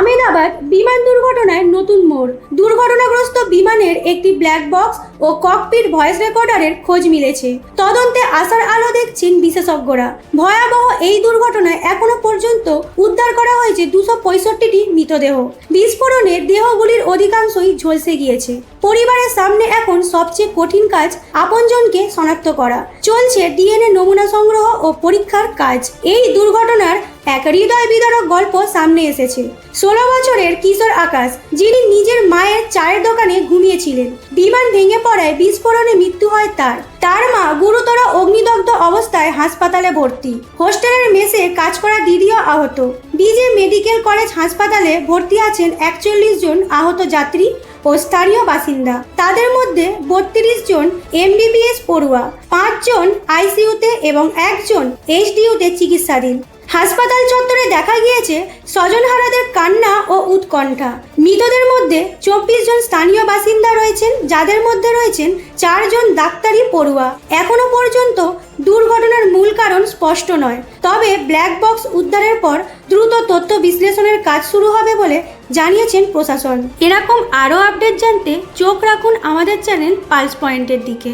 আমেদাবাদ বিমান দুর্ঘটনায় নতুন মোড়। দুর্ঘটনাগ্রস্ত বিমানের একটি ব্ল্যাক বক্স ও ককপিট ভয়েস রেকর্ডারের খোঁজ মিলেছে। তদন্তে আসার আলো দেখছেন বিশেষজ্ঞরা। ভয়াবহ এই দুর্ঘটনায় এখনও পর্যন্ত হয়েছে দুশো পঁয়ষট্টিটি মৃতদেহ। বিস্ফোরণে দেহগুলির অধিকাংশই ঝলসে গিয়েছে। পরিবারের সামনে এখন সবচেয়ে কঠিন কাজ আপনজনকে শনাক্ত করা। চলছে ডিএনএ নমুনা সংগ্রহ ও পরীক্ষার কাজ। এই দুর্ঘটনার এক হৃদয় বিদারক গল্প সামনে এসেছে। ষোলো বছরের কিশোর আকাশ, যিনি নিজের মায়ের চায়ের দোকানে ঘুমিয়েছিলেন। বিমান ভেঙে পড়ায় বিস্ফোরণে মৃত্যু হয় তার। তার মা গুরুতর অগ্নিদগ্ধ অবস্থায় হাসপাতালে ভর্তি। হোস্টেলের মেসে কাজ করা দিদিও আহত। বিজে মেডিকেল কলেজ হাসপাতালে ভর্তি আছেন একচল্লিশ জন আহত যাত্রী ও স্থানীয় বাসিন্দা। তাদের মধ্যে বত্রিশ জন এমবিবিএস পড়ুয়া পাঁচজন আইসিইউতে এবং একজন এইচডিইউতে চিকিৎসাধীন। হাসপাতাল চত্বরে দেখা গিয়েছে স্বজনহারাদের কান্না ও উৎকণ্ঠা। মৃতদের মধ্যে চব্বিশ জন স্থানীয় বাসিন্দা রয়েছেন, যাদের মধ্যে রয়েছেন চারজন ডাক্তারি পড়ুয়া। এখনও পর্যন্ত কারণ স্পষ্ট নয়। তবে ব্ল্যাক বক্স উদ্ধারের পর দ্রুত তথ্য বিশ্লেষণের কাজ শুরু হবে বলে জানিয়েছেন প্রশাসন। এরকম আরও আপডেট জানতে চোখ রাখুন আমাদের চ্যানেল পালস পয়েন্টের দিকে।